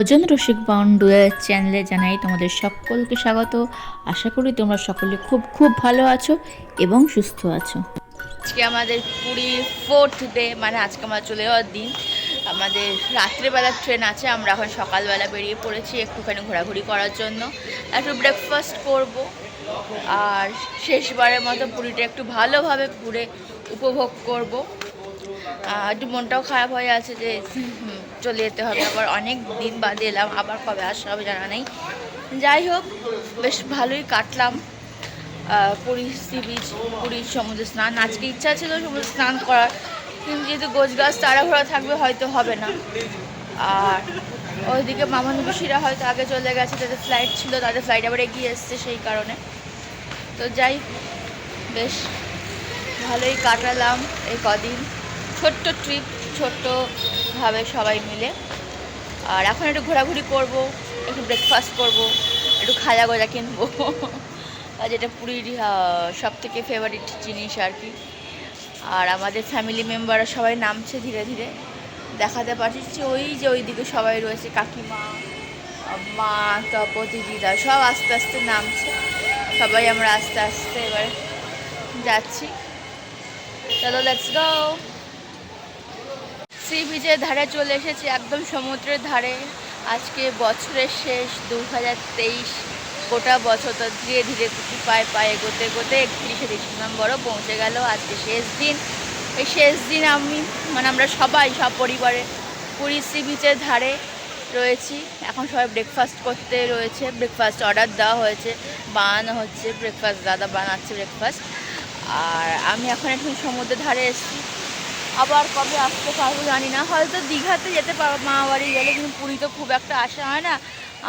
ভোজন রসিক বাউন্ডুয়ের চ্যানেলে জানাই তোমাদের সকলকে স্বাগত। আশা করি তোমরা সকলে খুব খুব ভালো আছো এবং সুস্থ আছো। আজকে আমাদের পুরী ফোর্থ ডে মানে আজকে আমরা চলে যাওয়ার দিন। আমাদের রাত্রেবেলার ট্রেন আছে, আমরা এখন সকালবেলা বেরিয়ে পড়েছি একটুখানি ঘোরাঘুরি করার জন্য। একটু ব্রেকফাস্ট করব, আর শেষবারের মতো পুরীটা একটু ভালোভাবে ঘুরে উপভোগ করব। একটু মনটাও খারাপ হয়ে আছে যে চলে যেতে হবে। আবার অনেক দিন বাদে এলাম আবার কবে আসা হবে জানা নেই। যাই হোক বেশ ভালোই কাটলাম। আহ, পুরী সি বিচ পুরীর সমুদ্র স্নান। আজকে ইচ্ছা ছিল সমুদ্র স্নান করার কিন্তু যেহেতু গোছ গাছ তাড়াহুড়া থাকবে হয়তো হবে না। আর ওইদিকে মামানুবিশিরা হয়তো আগে চলে গেছে তাদের ফ্লাইট ছিল তাদের ফ্লাইট আবার এগিয়ে এসছে সেই কারণে। তো যাই বেশ ভালোই কাটালাম এই কদিন। ছোট্ট ট্রিপ ছোট্টভাবে সবাই মিলে। আর এখন একটু ঘোরাঘুরি করব, একটু ব্রেকফাস্ট করব, একটু খাজা গজা কিনবো। আর যেটা পুরীর সব থেকে ফেভারিট জিনিস আর কি। আর আমাদের ফ্যামিলি মেম্বাররা সবাই নামছে ধীরে ধীরে। দেখাতে পারছি যে ওই যে সবাই রয়েছে, কাকিমা, মা তপতি দিদা সব আস্তে আস্তে নামছে। সবাই আমরা আস্তে আস্তে এবার যাচ্ছি। চলো লেটস গো সি বিচের ধারে চলে এসেছি একদম সমুদ্রের ধারে। আজকে বছরের শেষ দু হাজার তেইশ। গোটা বছর তো ধীরে ধীরে গুটি পায়ে পায়ে এগোতে এগোতে একত্রিশে ডিসেম্বরও পৌঁছে গেল। আজকে শেষ দিন। এই শেষ দিন আমি মানে আমরা সবাই, সব পরিবারে, পুরী সি বিচের ধারে রয়েছি। এখন সবাই ব্রেকফাস্ট করতে রয়েছে। ব্রেকফাস্ট অর্ডার দেওয়া হয়েছে। বানানো হচ্ছে ব্রেকফাস্ট দাদা বানাচ্ছে ব্রেকফাস্ট আর আমি এখন একটু সমুদ্রের ধারে এসেছি। আবার কবে আসতে পারব জানি না। হয়তো দীঘাতে যেতে পারব মা বাড়ি গেলে, কিন্তু পুরী তো খুব একটা আসা হয় না।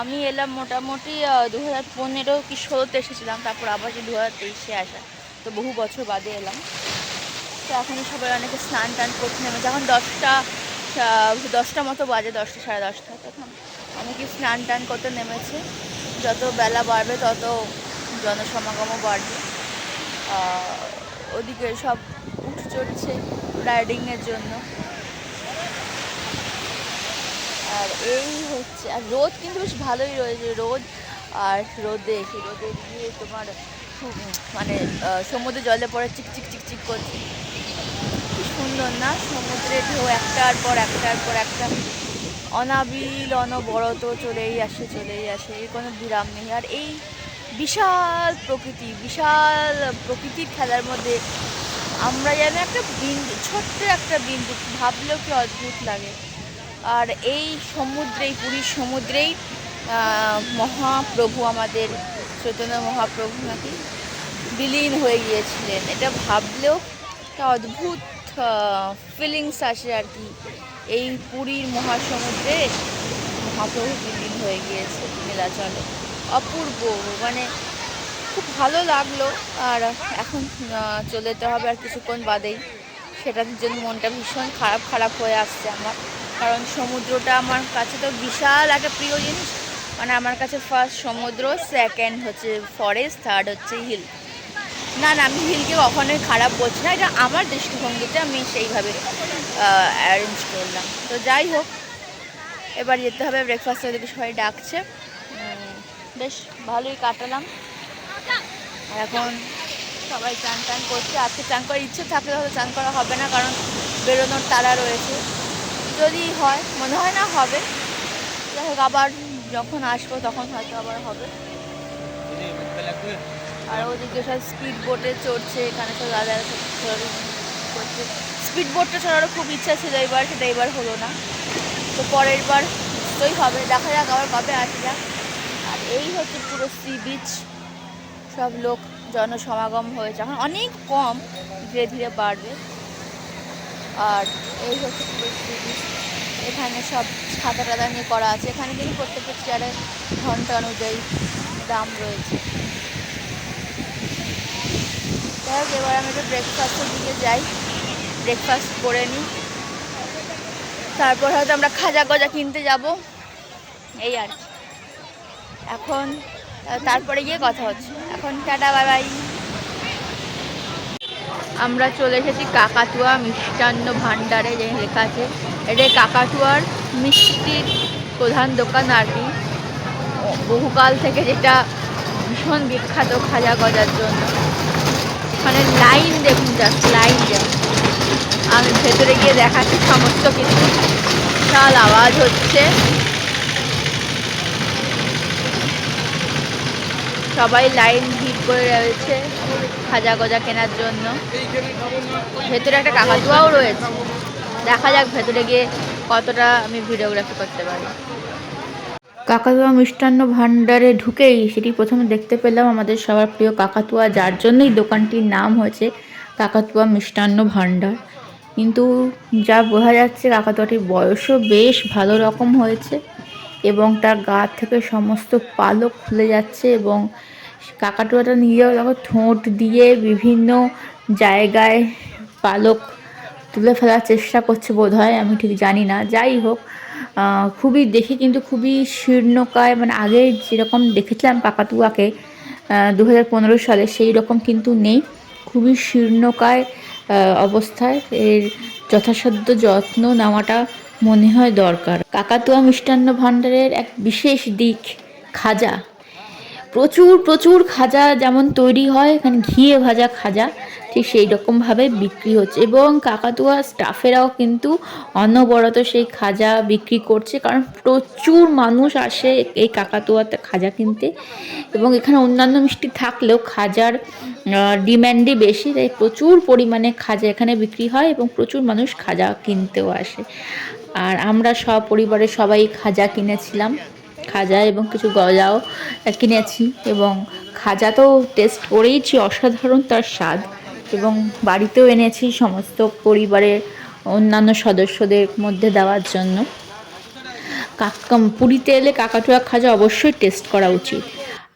আমি এলাম মোটামুটি দু হাজার পনেরো কি ষোলোতে এসেছিলাম, তারপর আবার যে দু হাজার তেইশে আসা। তো বহু বছর বাদে এলাম। তো এখন সবাই অনেকে স্নান টান করতে নেমে যখন দশটা দশটা মতো বাজে, দশটা সাড়ে দশটা, তখন অনেকে স্নান টান করতে নেমেছে। যত বেলা বাড়বে, তত জনসমাগমও বাড়বে। ওদিকে সব চড়ছে রাইডিংয়ের জন্য। আর এই হচ্ছে, আর রোদ কিন্তু বেশ ভালোই রয়েছে, রোদ আর রোদে রোদে গিয়ে তোমার মানে সমুদ্রে জলে পড়ে চিক চিক চিক চিক করছে। সুন্দর না সমুদ্রে ঢেউ একটার পর একটার পর একটা অনাবিল, অনবরত চলেই আসে চলেই আসে, এর কোনো বিরাম নেই। আর এই বিশাল প্রকৃতি, বিশাল প্রকৃতির খেলার মধ্যে আমরা যেন একটা বিন্দু, ছোট্ট একটা বিন্দু, ভাবলেও কি অদ্ভুত লাগে। আর এই সমুদ্রেই পুরীর সমুদ্রেই মহাপ্রভু আমাদের, চৈতন্য মহাপ্রভু নাকি বিলীন হয়ে গিয়েছিলেন। এটা ভাবলেও একটা অদ্ভুত ফিলিংস আসে আর কি। এই পুরীর মহাসমুদ্রে মহাপ্রভু বিলীন হয়ে গিয়েছে। নীলাচলে অপূর্ব মানে খুব ভালো লাগল, আর এখন চলে যেতে হবে আর কিছুক্ষণ বাদেই। সেটার জন্য মনটা ভীষণ খারাপ খারাপ হয়ে আসছে আমার। কারণ সমুদ্রটা আমার কাছে তো বিশাল একটা প্রিয় জিনিস। মানে আমার কাছে ফার্স্ট সমুদ্র সেকেন্ড হচ্ছে ফরেস্ট থার্ড হচ্ছে হিল না না, আমি হিলকে কখনোই খারাপ বলছি না। এটা আমার দৃষ্টিভঙ্গিতে আমি সেইভাবে অ্যারেঞ্জ করলাম। তো যাই হোক, এবার যেতে হবে। ব্রেকফাস্ট ওদেরকে সবাই ডাকছে। বেশ, ভালোই কাটালাম। এখন সবাই চান টান করছে। আজকে চান করার ইচ্ছে থাকলে হয়তো চান করা হবে না, কারণ বেরোনোর তারা রয়েছে। যদি হয়, মনে হয় না হবে। যাই হোক, আবার যখন আসব তখন হয়তো আবার হবে। আর ওদিকে সব স্পিড বোটে চড়ছে, এখানে সব দাদা করছে। স্পিড বোটটা চড়ারও খুব ইচ্ছা ছিল এবার, সেটা এবার হলো না। তো পরের বার নিশ্চয়ই হবে। দেখা যাক আবার কবে আসে যাক। আর এই হচ্ছে পুরো সি বিচ সব লোক জনসমাগম হয়েছে। এখন অনেক কম ধীরে ধীরে বাড়বে। আর এই হচ্ছে এখানে সব খাতা টাতা নিয়ে করা আছে। এখানে কিন্তু প্রত্যেকটা চেয়ারে ঘণ্টা অনুযায়ী দাম রয়েছে। যাই হোক, এবার আমি একটু ব্রেকফাস্টের দিকে যাই। ব্রেকফাস্ট করে নিই। তারপর হয়তো আমরা খাজা গজা কিনতে যাব। এই আর এখন তারপরে গিয়ে কথা হচ্ছে। এখন টাটা, বাই বাই। আমরা চলে এসেছি কাকাতুয়া মিষ্টান্ন ভাণ্ডারে যে লেখা আছে এটা কাকাতুয়ার মিষ্টির প্রধান দোকান আর কি? বহুকাল থেকে যেটা ভীষণ বিখ্যাত খাজা গজার জন্য। মানে লাইন দেখুন জাস্ট লাইন দেখুন আমি ভেতরে গিয়ে দেখাচ্ছি সমস্ত কিছু। বিশাল আওয়াজ হচ্ছে। সবাই লাইন ভিড় করে রয়েছে খাজা গজা কেনার জন্য। ভেতরে একটা কাকাতুয়াও রয়েছে। দেখা যাক ভেতরে গিয়ে কতটা আমি ভিডিওগ্রাফি করতে পারি। কাকাতুয়া মিষ্টান্ন ভাণ্ডারে ঢুকেই সেটি প্রথমে দেখতে পেলাম আমাদের সবার প্রিয় কাকাতুয়া, যার জন্যই দোকানটির নাম হয়েছে কাকাতুয়া মিষ্টান্ন ভাণ্ডার। কিন্তু যা বোঝা যাচ্ছে কাকাতুয়াটির বয়সও বেশ ভালো রকম হয়েছে। এবং তার গা থেকে সমস্ত পালক খুলে যাচ্ছে এবং কাকাতুয়াটা নিজেও দেখো ঠোঁট দিয়ে বিভিন্ন জায়গায় পালক তুলে ফেলার চেষ্টা করছে বোধ হয় আমি ঠিক জানি না। যাই হোক খুবই দেখে কিন্তু খুবই শীর্ণকায় মানে আগে যেরকম দেখেছিলাম কাকাতুয়াকে দু হাজার পনেরো সালে সেই রকম কিন্তু নেই। খুবই শীর্ণকায় অবস্থায় এর যথাসাধ্য যত্ন নেওয়াটা মনে হয় দরকার। কাকাতুয়া মিষ্টান্ন ভাণ্ডারের এক বিশেষ দিক, খাজা। প্রচুর প্রচুর খাজা যেমন তৈরি হয়, এখানে ঘিয়ে ভাজা খাজা ঠিক সেই রকমভাবে বিক্রি হচ্ছে এবং কাকাতুয়া স্টাফেরাও কিন্তু অনবরত সেই খাজা বিক্রি করছে কারণ প্রচুর মানুষ আসে এই কাকাতুয়াতে খাজা কিনতে এবং এখানে অন্যান্য মিষ্টি থাকলেও খাজার ডিম্যান্ডই বেশি তাই প্রচুর পরিমাণে খাজা এখানে বিক্রি হয় এবং প্রচুর মানুষ খাজা কিনতেও আসে। আর আমরা সপরিবারে সবাই খাজা কিনেছিলাম। খাজা এবং কিছু গজাও কিনেছি এবং খাজা তো টেস্ট করেইছি অসাধারণ তার স্বাদ এবং বাড়িতেও এনেছি সমস্ত পরিবারের অন্যান্য সদস্যদের মধ্যে দেওয়ার জন্য। কাকা পুরীতে এলে কাকাতুয়া খাজা অবশ্যই টেস্ট করা উচিত।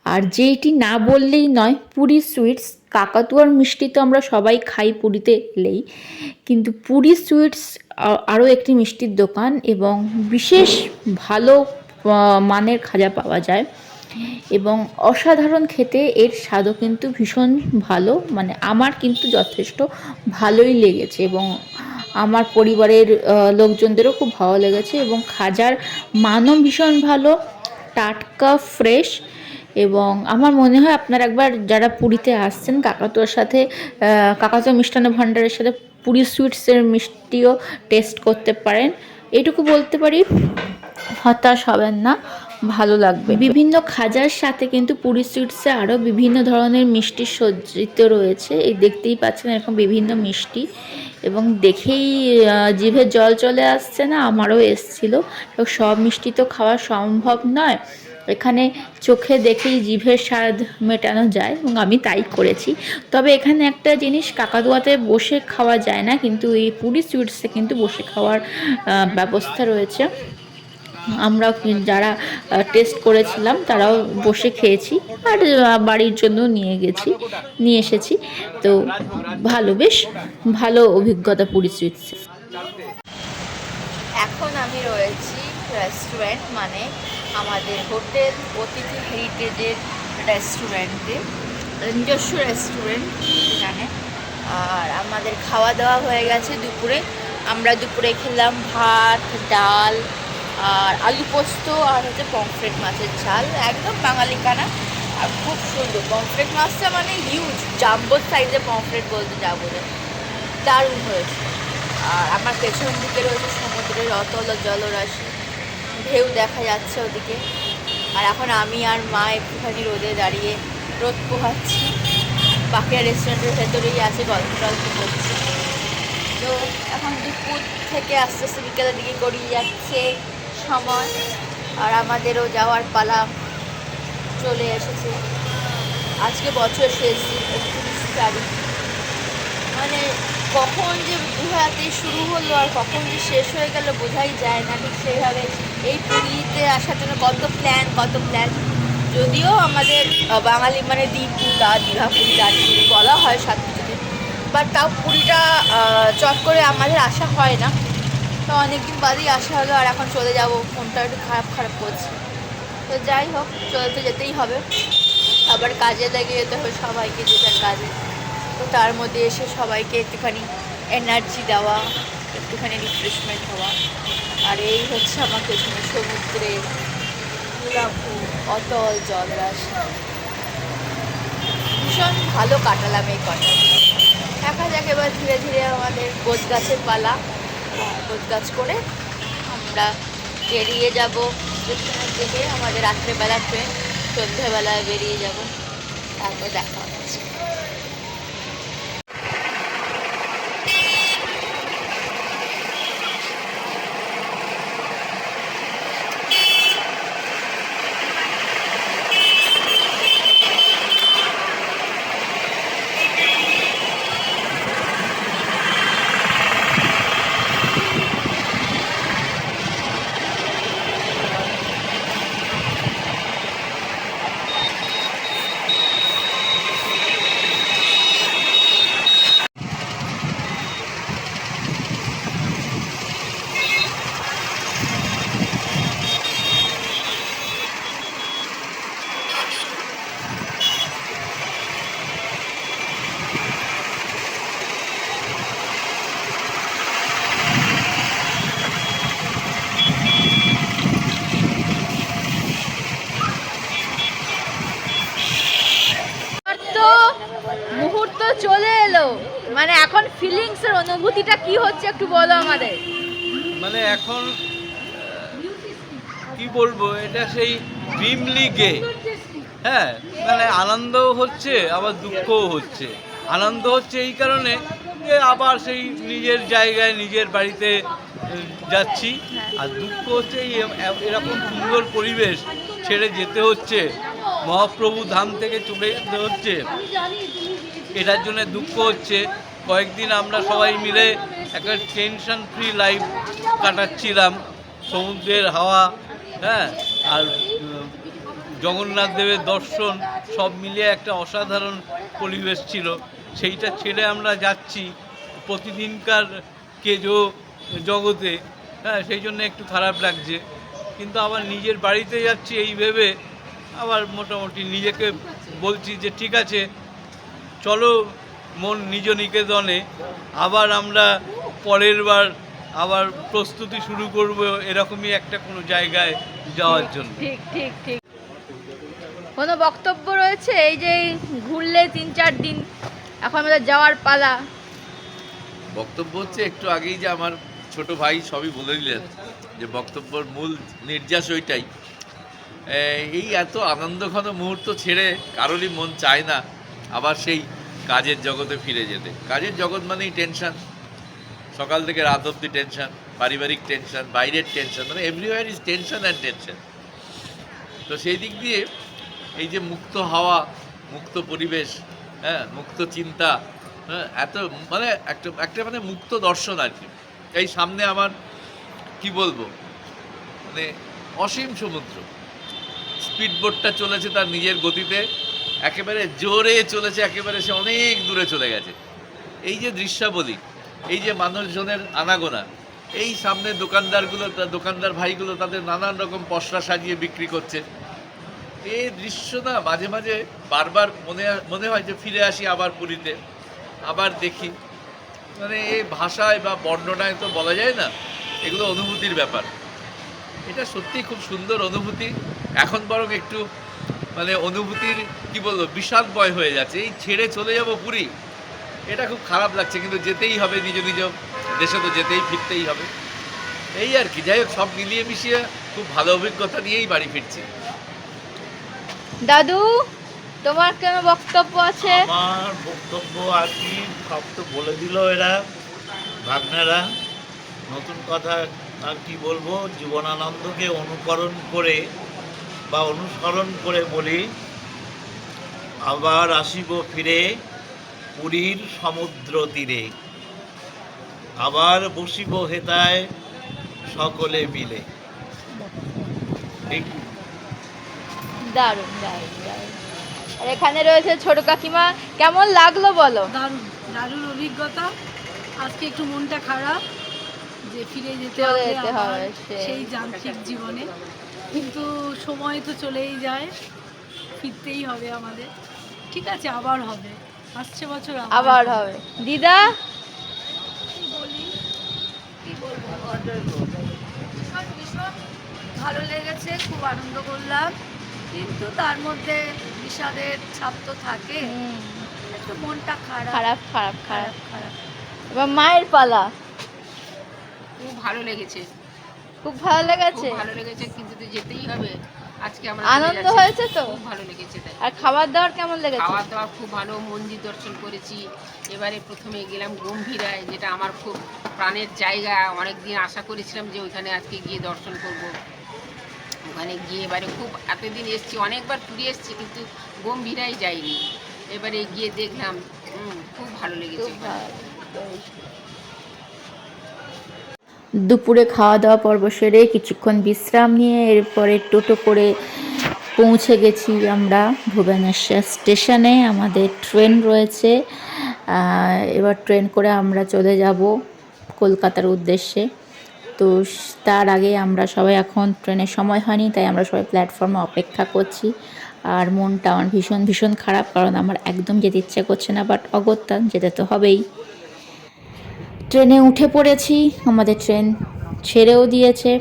আর যেইটি না বললেই নয় পুরী সুইটস কাকাতুয়ার মিষ্টি তো আমরা সবাই খাই পুরীতে এলেই। কিন্তু পুরী সুইটস আরও একটি মিষ্টির দোকান এবং বিশেষ ভালো মানের খাজা পাওয়া যায়। এবং অসাধারণ খেতে এর স্বাদও কিন্তু ভীষণ ভালো মানে আমার কিন্তু যথেষ্ট ভালোই লেগেছে এবং আমার পরিবারের লোকজনদেরও খুব ভালো লেগেছে এবং খাজার মানও ভীষণ ভালো, টাটকা, ফ্রেশ এবং আমার মনে হয় আপনারা একবার যারা পুরীতে আসছেন, কাকাতুয়ার সাথে কাকাতুয়া মিষ্টান্ন ভাণ্ডারের সাথে পুরী সুইটসের মিষ্টিও টেস্ট করতে পারেন। এটুকু বলতে পারি, হতাশ হবেন না, ভালো লাগবে। বিভিন্ন খাজার সাথে কিন্তু পুরী সুইটসে আরও বিভিন্ন ধরনের মিষ্টি সজ্জিত রয়েছে। এই দেখতেই পাচ্ছেন এরকম বিভিন্ন মিষ্টি। এবং দেখেই জিভে জল চলে আসছে না, আমারও এসছিল। সব মিষ্টি তো খাওয়া সম্ভব নয়। এখানে চোখে দেখেই জিভের স্বাদ মেটানো যায় এবং আমি তাই করেছি। তবে এখানে একটা জিনিস কাকাতুয়াতে বসে খাওয়া যায় না, কিন্তু এই পুরি সুইটসে কিন্তু বসে খাওয়ার ব্যবস্থা রয়েছে। আমরাও কি- যারা টেস্ট করেছিলাম তারাও বসে খেয়েছি আর বাড়ির জন্য নিয়ে গেছি, নিয়ে এসেছি। তো ভালো, বেশ ভালো অভিজ্ঞতা পুরী সুইটস। এখন আমি রয়েছি রেস্টুরেন্ট মানে আমাদের হোটেল, অতিথি হেরিটেজের রেস্টুরেন্টে নিজস্ব রেস্টুরেন্ট সেখানে। আর আমাদের খাওয়া দাওয়া হয়ে গেছে দুপুরে। আমরা দুপুরে খেলাম ভাত, ডাল, আর আলু পোস্ত আর হচ্ছে পমফ্রেট মাছের ঝাল। একদম বাঙালি কানা, আর খুব সুন্দর। পমফ্রেট মাছটা মানে হিউজ জাম্বো সাইজে পমফ্রেট বলতে যা বোঝে দারুণ হয়েছে। আর আমার পেছন দিকে রয়েছে সমুদ্রের অতল জলরাশি। দেখা যাচ্ছে ওদিকে। আর এখন আমি আর মা একটুখানি রোদে দাঁড়িয়ে রোদ পোহাচ্ছি। বাকিরা রেস্টুরেন্টের ভেতরেই আছে, গল্প টল্প করছি। তো এখন দুপুর থেকে আস্তে আস্তে বিকেলের দিকে গড়িয়ে যাচ্ছে সময়। আর আমাদেরও যাওয়ার পালা চলে এসেছে। আজকে বছর শেষ দিন একত্রিশ তারিখ। মানে কখন যে দু হাজার শুরু হলো আর কখন যে শেষ হয়ে গেল বোঝাই যায় না, ঠিক সেইভাবে এই পুরীতে আসার জন্য কত প্ল্যান কত প্ল্যান যদিও আমাদের বাঙালি মানে দীপুতা দীঘা পুরী দার্জিলিং বলা হয় সাত কিছুতে বাট তাও পুরীটা চট করে আমাদের আসা হয় না। তো অনেকদিন বাদেই আসা হলো, আর এখন চলে যাব। ফোনটা একটু খারাপ খারাপ করছে। তো যাই হোক, চলে তো যেতেই হবে। আবার কাজে লেগে যেতে হবে, সবাইকে যেটার কাজে। তো তার মধ্যে এসে সবাইকে একটুখানি এনার্জি দেওয়া, একটুখানি রিফ্রেশমেন্ট হওয়া। আর এই হচ্ছে আমার পেছনে সমুদ্রের নীলাভু অতল জলরাশি। ভীষণ ভালো কাটালাম এই কটা। দেখা যাক এবার ধীরে ধীরে আমাদের গোছ গাছের পালা গোছ গাছ করে আমরা বেরিয়ে যাব। স্টেশনের দিকে আমাদের রাত্রেবেলা ট্রেন সন্ধ্যেবেলায় বেরিয়ে যাব। তারপর দেখা হচ্ছে আর তো মুহূর্ত চলে এলো মানে এখন ফিলিংস এর অনুভূতিটা কি হচ্ছে একটু বলো আমাদের। মানে এখন কি বলব, এটা সেই ড্রিম লিগে হ্যাঁ মানে আনন্দও হচ্ছে, আবার দুঃখও হচ্ছে। আনন্দ হচ্ছে এই কারণে যে আবার সেই নিজের জায়গায়, নিজের বাড়িতে যাচ্ছি। আর দুঃখ হচ্ছে এই এরকম সুন্দর পরিবেশ ছেড়ে যেতে হচ্ছে। মহাপ্রভু ধাম থেকে চলে যেতে হচ্ছে। এটার জন্য দুঃখ হচ্ছে। কয়েকদিন আমরা সবাই মিলে একটা টেনশন ফ্রি লাইফ কাটাচ্ছিলাম। সমুদ্রের হাওয়া হ্যাঁ আর জগন্নাথ দেবের দর্শন সব মিলিয়ে একটা অসাধারণ পরিবেশ ছিল। সেইটা ছেড়ে আমরা যাচ্ছি প্রতিদিনকার কেজো জগতে। হ্যাঁ সেই জন্য একটু খারাপ লাগছে। কিন্তু আবার নিজের বাড়িতে যাচ্ছি এই ভেবে আবার মোটামুটি নিজেকে বলছি যে, ঠিক আছে, চলো মন নিজ নিকেতনে। আবার আমরা পরের বার আবার প্রস্তুতি শুরু করব এরকমই একটা কোনো জায়গায় যাওয়ার জন্য। ঠিক ঠিক ঠিক। কোনো বক্তব্য রয়েছে? এই যে ঘুরলে তিন চার দিন এখন আমাদের যাওয়ার পালা। বক্তব্য হচ্ছে একটু আগেই যে আমার ছোট ভাই সবই বলে দিলেন যে বক্তব্যর মূল নির্যাস ওইটাই। এই এত আনন্দঘন মুহূর্ত ছেড়ে কারোরই মন চায় না আবার সেই কাজের জগতে ফিরে যেতে। কাজের জগৎ মানেই টেনশন। সকাল থেকে রাত অবধি টেনশন পারিবারিক টেনশন বাইরের টেনশন মানে everywhere is tension and tension তো সেই দিক দিয়ে এই যে মুক্ত হাওয়া, মুক্ত পরিবেশ হ্যাঁ মুক্ত চিন্তা হ্যাঁ এত মানে একটা একটা মানে মুক্ত দর্শন আর কি। এই সামনে আমার, কি বলব মানে অসীম সমুদ্র। স্পিড বোটটা চলেছে তার নিজের গতিতে, একেবারে জোরে চলেছে, একেবারে সে অনেক দূরে চলে গেছে। এই যে দৃশ্যাবলী এই যে মানুষজনের আনাগোনা, এই সামনে দোকানদারগুলো দোকানদার ভাইগুলো তাদের নানান রকম পশরা সাজিয়ে বিক্রি করছে। এই দৃশ্য না মাঝে মাঝে বারবার মনে মনে হয় যে ফিরে আসি আবার পুরীতে, আবার দেখি। মানে এই ভাষায় বা বর্ণনায় তো বলা যায় না, এগুলো অনুভূতির ব্যাপার। এটা সত্যি খুব সুন্দর অনুভূতি। এখন বরং একটু মানে অনুভূতির, কি বলব বিষাদময় হয়ে যাচ্ছে। এই ছেড়ে চলে যাব পুরী এটা খুব খারাপ লাগছে কিন্তু যেতেই হবে নিজ নিজ দেশে তো যেতেই ফিরতেই হবে। এই আর কি যাই হোক সব মিলিয়ে মিশিয়ে খুব ভালো অভিজ্ঞতা নিয়েই বাড়ি ফিরছি। দাদু তোমার কেন বক্তব্য আছে? আমার বক্তব্য আর কি সব তো বলে দিল এরা ভাবনারা। নতুন কথা আর কি বলব জীবনানন্দকে অনুকরণ করে বা অনুসরণ করে বলি আবার আসিব ফিরে পুরীর সমুদ্র তীরে। আবার বসিব হেতায় সকলে মিলে। ঠিক দারুণ দারুণ দারুণ। আর এখানে রয়েছে ছোট কাকিমা। কেমন লাগল বলো? দারুণ দারুণ অভিজ্ঞতা। আজকে একটু মনটা খারাপ যে ফিরে যেতে হবে যেতে হবে, সেই। সেই যান্ত্রিক জীবনে। কিন্তু সময় তো চলেই যায় ফিরতেই হবে আমাদের। ঠিক আছে আবার হবে। আসছে বছর আবার হবে। দিদা? কি বলি কি বলব ভালো লেগেছে খুব আনন্দ করলাম। কিন্তু তার মধ্যে বিষাদের ছাপ তো থাকে। একটু মনটা খারাপ। খারাপ খারাপ খারাপ। খারাপ এবার মায়ের পালা। খুব ভালো লেগেছে। খুব ভালো লেগেছে? ভালো লেগেছে কিন্তু যেতেই হবে। আজকে আমরা আনন্দ হয়েছে তো? খুব ভালো লেগেছে তাই। আর খাবার দাবার কেমন লেগেছে? খাওয়া দাওয়া খুব ভালো মন্দির দর্শন করেছি। এবারে প্রথমে গেলাম গম্ভীরায় যেটা আমার খুব প্রাণের জায়গা। অনেক দিন আশা করেছিলাম যে ওইখানে আজকে গিয়ে দর্শন করব। ওখানে গিয়ে এবারে খুব এতদিন এসেছি অনেকবার ঘুরে এসেছি কিন্তু গম্ভীরায় যাইনি। এবারে গিয়ে দেখলাম খুব ভালো লেগেছে। দুপুরে খাওয়া দাওয়া পর্ব সেরে কিছুক্ষণ বিশ্রাম নিয়ে এরপরে টোটো করে পৌঁছে গেছি আমরা ভুবনেশ্বর স্টেশনে। আমাদের ট্রেন রয়েছে। এবার ট্রেন করে আমরা চলে যাব কলকাতার উদ্দেশ্যে। তো তার আগে আমরা সবাই এখন ট্রেনের সময় হয়নি, তাই আমরা সবাই প্ল্যাটফর্মে অপেক্ষা করছি। আর মনটা আমার ভীষণ ভীষণ খারাপ, কারণ আমার একদম যেতে ইচ্ছে করছে না বাট অগত্যা যেতে তো হবেই। ট্রেনে উঠে পড়েছি, আমাদের ট্রেন ছেড়েও দিয়েছে।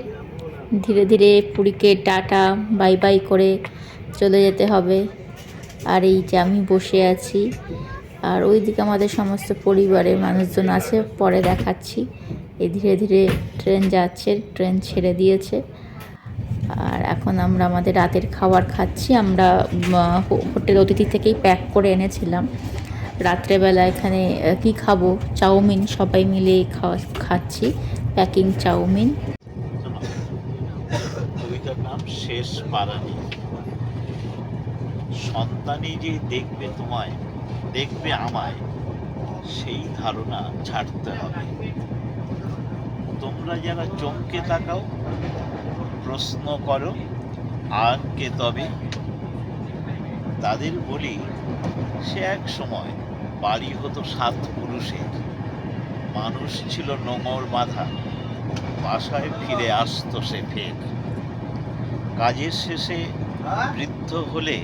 ধীরে ধীরে পুরীকে টাটা, বাই বাই করে চলে যেতে হবে। আর এই যে আমি বসে আছি, আর ওইদিকে আমাদের সমস্ত পরিবারের মানুষজন আছে, পরে দেখাচ্ছি। এই ধীরে ধীরে ট্রেন যাচ্ছে, ট্রেন ছেড়ে দিয়েছে। আর এখন আমরা আমাদের রাতের খাবার খাচ্ছি, আমরা হোটেল অতিথি থেকেই প্যাক করে এনেছিলাম। রাত্রেবেলা এখানে কি খাব? চাউমিন, সবাই মিলে খাওয়া, খাচ্ছি। Packing chow mein. কবিতার নাম শেষ পারানি। সন্তানই যে দেখবে তোমায়, দেখবে আমায়, সেই ধারণা ছাড়তে হবে। তোমরা যারা চমকে তাকাও, প্রশ্ন করো আর কে তবে। তাদের বলি সে এক সময় বাড়ি হতো সাত পুরুষের। মানুষ ছিল নোঙর বাঁধা। বাসায় ফিরে আসতো সে ফের। কাজের শেষে বৃদ্ধ হলে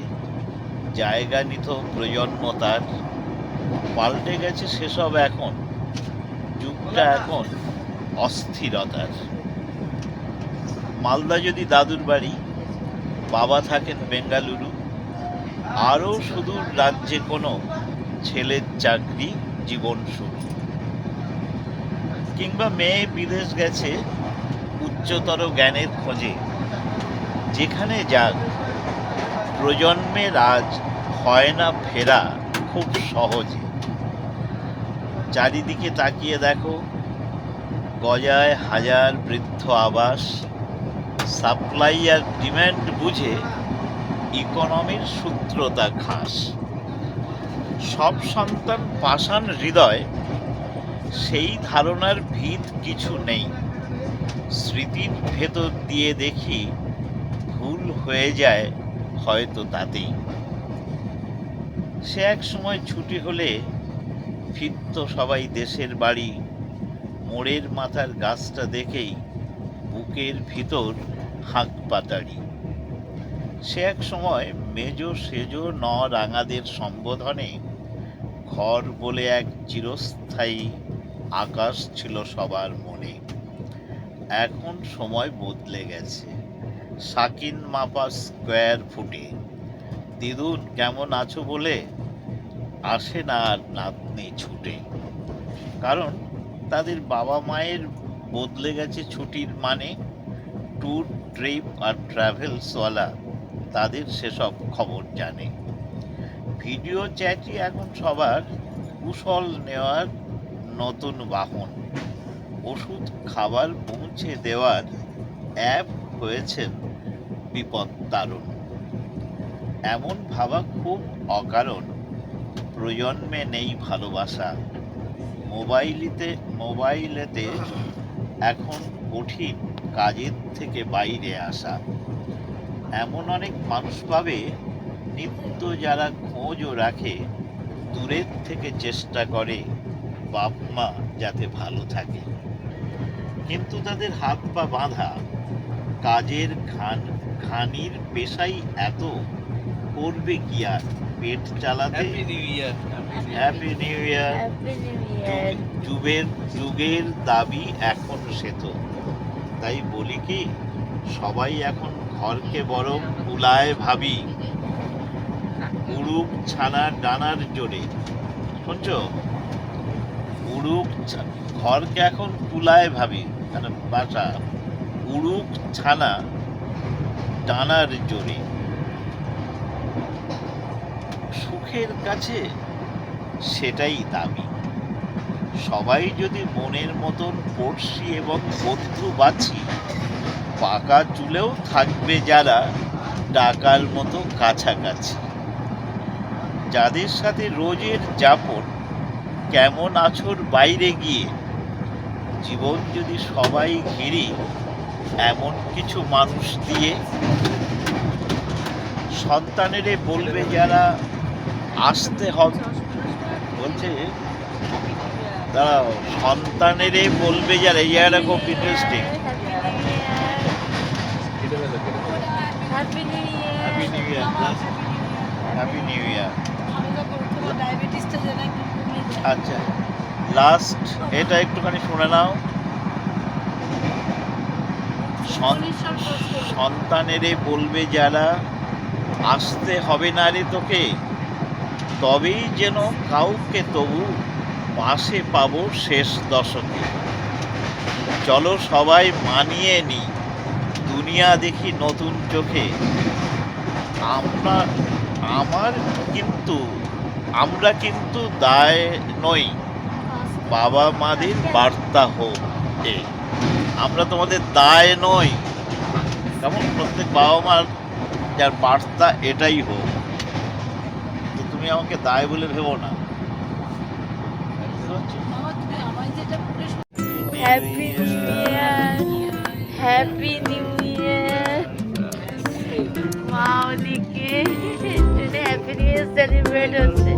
জায়গা নিত প্রজন্ম তার। পাল্টে গেছে সেসব এখন। যুগটা এখন অস্থিরতার। মালদা যদি দাদুর বাড়ি, বাবা থাকেন বেঙ্গালুরু, আরও সুদূর রাজ্যে কোনো ছেলের চাকরি, জীবন শুরু। কিংবা মেয়ে বিদেশ গেছে, উচ্চতর জ্ঞানের খোঁজে। যেখানে যাক প্রজন্মের আজ হয় না ফেরা খুব সহজে। চারিদিকে তাকিয়ে দেখো, গজায় হাজার বৃদ্ধ আবাস। সাপ্লাই আর ডিম্যান্ড বুঝে, ইকোনমির সূত্রতা খাস। সব সন্তান পাষাণ হৃদয়, সেই ধারণার ভিত কিছু নেই। স্মৃতির ভেতর দিয়ে দেখি ভুল হয়ে যায় হয়তো তাতেই। সে এক সময় ছুটি হলে ফিরত সবাই দেশের বাড়ি, মোড়ের মাথার গাছটা দেখেই বুকের ভিতর হাঁক পাতাড়ি সে এক সময় মেজ সেজ ন রাঙাদের সম্বোধনে ঘর বলে এক চিরস্থায়ী আকাশ ছিল সবার মনে। এখন সময় বদলে গেছে। সাকিন মাপা স্কোয়ার ফুটে। দিদুন, কেমন আছো বলে? আসে না আর নাতনি ছুটে। কারণ তাদের বাবা মায়ের বদলে গেছে ছুটির মানে। ট্যুর, ট্রিপ আর ট্রাভেলসওয়ালা তাদের সেসব খবর জানে। ভিডিও চ্যাটই এখন সবার কুশল নেওয়ার নতুন বাহন। ওষুধ খাবার পৌঁছে দেওয়ার অ্যাপ হয়েছেন বিপদ তারণ। এমন ভাবা খুব অকারণ। প্রজন্মে নেই ভালোবাসা। মোবাইলিতে, মোবাইলেতে এখন কঠিন কাজের থেকে বাইরে আসা। এমন অনেক মানুষ পাবে নিত্য যারা খোঁজও রাখে দূরের থেকে চেষ্টা করে বাপ মা যাতে ভালো থাকে। কিন্তু তাদের হাত পা বাঁধা কাজের খান খানির পেশাই এত করবে কি আর? পেট চালাতে? হ্যাপি নিউ ইয়ার যুগের যুগের দাবি এখন সে তো। তাই বলি কি সবাই এখন ঘরকে বরং কুলায় ভাবি। উড়ুক ছানা ডানার জোরে। শুনছো? উড়ুক ঘরকে এখন কুলায় ভাবি। মানে বাসা উড়ুক ছানা ডানার জোরে। সুখের কাছে সেটাই দামি। সবাই যদি মনের মতন পড়শি এবং বন্ধু বাছি পাকা চুলেও থাকবে যারা ডাকার মতো কাছাকাছি। যাদের সাথে রোজের যাপন কেমন আছর বাইরে গিয়ে? জীবন যদি সবাই ঘিরি এমন কিছু মানুষ দিয়ে? সন্তানেরে বলবে যারা আসতে হবে। বলছে দাঁড়াও সন্তানেরে বলবে যারা। এই জায়গাটা খুব interesting happy new year happy new year ডায়াবেটিসটা যেন একটু কমে যায়। আচ্ছা লাস্ট এটা একটুখানি শুনে নাও। সন্তানেরে বলবে যারা আসতে হবে না রে তোকে তবেই যেন কাউকে তবু পাশে পাবো শেষ দশকে। চলো সবাই মানিয়ে নি দুনিয়া দেখি নতুন চোখে। আমরা আমার কিন্তু আমরা কিন্তু দায় নই। বাবা মাদের বার্তা হোক। আমরা তোমাদের দায় নই। কেমন? প্রত্যেক বাবা মার যার বার্তা এটাই হোক। তো তুমি আমাকে দায় বলে ভেবো না। Happy new year happy new year মাওলিকে। Happy new year celebrate হচ্ছে।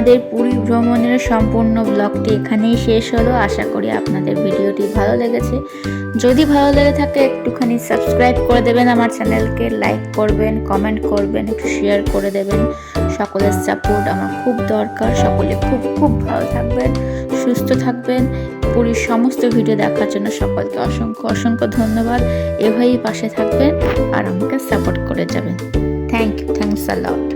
আমাদের পুরী ভ্রমণের সম্পূর্ণ ব্লগটি এখানেই শেষ হলো। আশা করি আপনাদের ভিডিওটি ভালো লেগেছে। যদি ভালো লেগে থাকে, একটুখানি সাবস্ক্রাইব করে দেবেন আমার চ্যানেলকে লাইক করবেন কমেন্ট করবেন, একটু শেয়ার করে দেবেন। সকলের সাপোর্ট আমার খুব দরকার। সকলে খুব খুব ভালো থাকবেন, সুস্থ থাকবেন। পুরীর সমস্ত ভিডিও দেখার জন্য সকলকে অসংখ্য অসংখ্য ধন্যবাদ। এভাবেই পাশে থাকবেন আর আমাকে সাপোর্ট করে যাবেন। Thank you thanks a lot